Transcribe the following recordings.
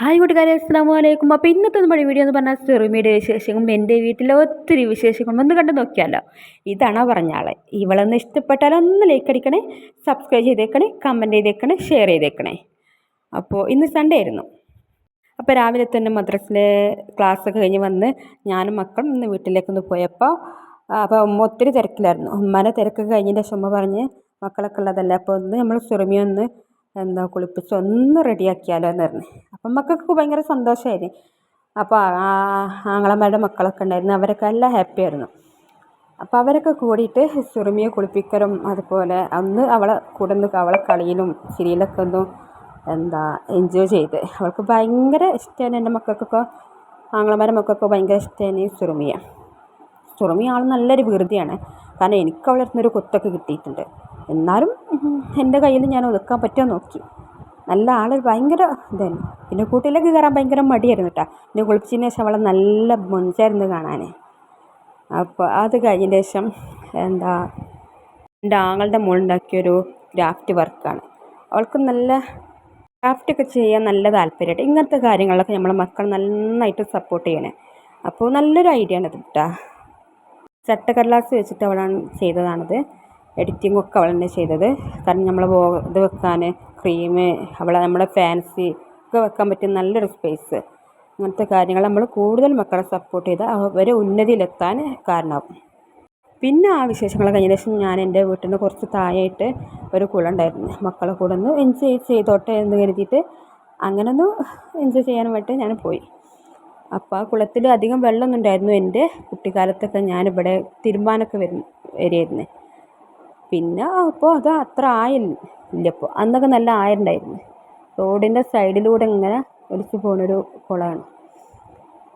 Hi കൂട്ടുകാരെ അസ്സാം വലൈക്കും അപ്പോൾ ഇന്നത്തെ നമ്മുടെ വീഡിയോ എന്ന് പറഞ്ഞാൽ ചെറുമിയുടെ വിശേഷങ്ങളും എന്റെ വീട്ടിലെ ഒത്തിരി വിശേഷങ്ങളും ഒന്ന് കണ്ടു നോക്കിയാലോ. ഇതാണ് പറഞ്ഞ ആളെ. ഇവളൊന്ന് ഇഷ്ടപ്പെട്ടാൽ ഒന്ന് ലൈക്ക് അടിക്കണേ സബ്സ്ക്രൈബ് ചെയ്തേക്കണേ കമന്റ് ചെയ്തേക്കണേ ഷെയർ ചെയ്തേക്കണേ. അപ്പോൾ ഇന്ന് സൺഡേ ആയിരുന്നു. അപ്പോൾ രാവിലെ തന്നെ മദ്രസിലെ ക്ലാസ്സൊക്കെ കഴിഞ്ഞ് വന്ന് ഞാനും മക്കളും ഇന്ന് വീട്ടിലേക്കൊന്ന് പോയപ്പോൾ അപ്പോൾ ഉമ്മ ഒത്തിരി തിരക്കിലായിരുന്നു. ഉമ്മാനെ തിരക്കൊക്കെ കഴിഞ്ഞിട്ട് ഉമ്മ പറഞ്ഞ് മക്കളൊക്കെ ഉള്ളതല്ലേ അപ്പോൾ ഒന്ന് നമ്മൾ സുറമിയൊന്ന് എന്താ കുളിപ്പിച്ച് ഒന്ന് റെഡിയാക്കിയാലോ എന്ന് പറഞ്ഞു. അപ്പം മക്കൾക്ക് ഭയങ്കര സന്തോഷമായിരുന്നു. അപ്പോൾ ആങ്ങളമാരുടെ മക്കളൊക്കെ ഉണ്ടായിരുന്നു. അവരൊക്കെ എല്ലാം ഹാപ്പി ആയിരുന്നു. അപ്പോൾ അവരൊക്കെ കൂടിയിട്ട് സുറുമിയെ കുളിപ്പിക്കലും അതുപോലെ അന്ന് അവളെ കൂടെ നിന്ന് അവളെ കളിയിലും ചിരിയിലൊക്കെ ഒന്ന് എന്താ എൻജോയ് ചെയ്ത്. അവൾക്ക് ഭയങ്കര ഇഷ്ടമാണ് എന്റെ മക്കൾക്കൊക്കെ. ആങ്ങളമാരുടെ മക്കൾക്കൊക്കെ ഭയങ്കര ഇഷ്ടമാണ് ഈ സുറുമിയെ. സുറുമി ആൾ നല്ലൊരു വികൃതിയാണ്. കാരണം എനിക്ക് അവളെ അടുത്തുനിന്നൊരു കുത്തൊക്കെ കിട്ടിയിട്ടുണ്ട്. എന്നാലും എന്റെ കയ്യിൽ ഞാൻ ഒതുക്കാൻ പറ്റുമോ നോക്കി. നല്ല ആൾ ഭയങ്കര ഇതായിരുന്നു പിന്നെ കൂട്ടിലേക്ക് കയറാൻ ഭയങ്കര മടിയായിരുന്നു കേട്ടോ. പിന്നെ കുളിപ്പിച്ചതിന് ശേഷം അവളെ നല്ല മൊഞ്ചായിരുന്നു കാണാൻ അപ്പോൾ അത് കഴിഞ്ഞതിന് ശേഷം എന്താ എന്റെ ആങ്ങളുടെ മോളുണ്ടാക്കിയൊരു ഗ്രാഫ്റ്റ് വർക്കാണ് അവൾക്ക് നല്ല ക്രാഫ്റ്റൊക്കെ ചെയ്യാൻ നല്ല താല്പര്യമായിട്ട് ഇങ്ങനത്തെ കാര്യങ്ങളൊക്കെ നമ്മളെ മക്കൾ നന്നായിട്ട് സപ്പോർട്ട് ചെയ്യണേ. അപ്പോൾ നല്ലൊരു ഐഡിയ ആണ് കേട്ടോ ചട്ടക്കടലാസ് വെച്ചിട്ട് അവളാണ് ചെയ്തതാണത്. എഡിറ്റിംഗ് ഒക്കെ അവൾ തന്നെ ചെയ്തത്. കാരണം നമ്മൾ ഇത് വെക്കാൻ ക്രീം അവിടെ നമ്മുടെ ഫാൻസി ഒക്കെ വെക്കാൻ പറ്റിയ നല്ലൊരു സ്പേസ് അങ്ങനത്തെ കാര്യങ്ങൾ നമ്മൾ കൂടുതൽ മക്കളെ സപ്പോർട്ട് ചെയ്ത് അവരെ ഉന്നതിയിലെത്താൻ കാരണമാകും പിന്നെ ആ വിശേഷങ്ങൾ കഴിഞ്ഞ ശേഷം ഞാൻ എന്റെ വീട്ടിൽ നിന്ന് കുറച്ച് താഴെയായിട്ട് ഒരു കുളം ഉണ്ടായിരുന്നു. മക്കളെ കൂടെ ഒന്ന് എൻജോയ് ചെയ്തോട്ടെ എന്ന് കരുതിയിട്ട് അങ്ങനെ ഒന്ന് എൻജോയ് ചെയ്യാൻ വേണ്ടി ഞാൻ പോയി. അപ്പോൾ ആ കുളത്തിൽ അധികം വെള്ളമൊന്നും ഉണ്ടായിരുന്നു. എന്റെ കുട്ടിക്കാലത്തൊക്കെ ഞാനിവിടെ തിരുമ്പാനൊക്കെ വരുന്നു വരുമായിരുന്നു പിന്നെ അപ്പോൾ അത് അത്ര ആയില്ല. ഇപ്പോൾ അന്നൊക്കെ നല്ല ആയുണ്ടായിരുന്നു റോഡിന്റെ സൈഡിലൂടെ ഇങ്ങനെ ഒലിച്ച് പോകുന്നൊരു കുളമാണ്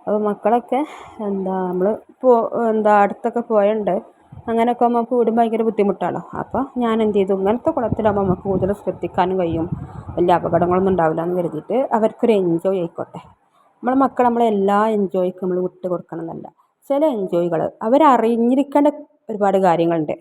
അപ്പോൾ മക്കളൊക്കെ എന്താ നമ്മൾ പോ എന്താ അടുത്തൊക്കെ പോയുണ്ട്. അങ്ങനെയൊക്കെ നമുക്ക് വീടും ഭയങ്കര ബുദ്ധിമുട്ടാണല്ലോ അപ്പോൾ ഞാൻ എന്ത് ചെയ്തു ഇങ്ങനത്തെ കുളത്തിലാകുമ്പോൾ നമുക്ക് കൂടുതൽ ശ്രദ്ധിക്കാനും കഴിയും. വലിയ അപകടങ്ങളൊന്നും ഉണ്ടാവില്ല എന്ന് കരുതിയിട്ട് അവർക്കൊരു എൻജോയ് ആയിക്കോട്ടെ. നമ്മളെ മക്കൾ നമ്മളെ എല്ലാ എൻജോയ്ക്കും നമ്മൾ വിട്ട് കൊടുക്കണം എന്നല്ല. ചില എൻജോയ്കൾ അവരറിഞ്ഞിരിക്കേണ്ട ഒരുപാട് കാര്യങ്ങളുണ്ട്.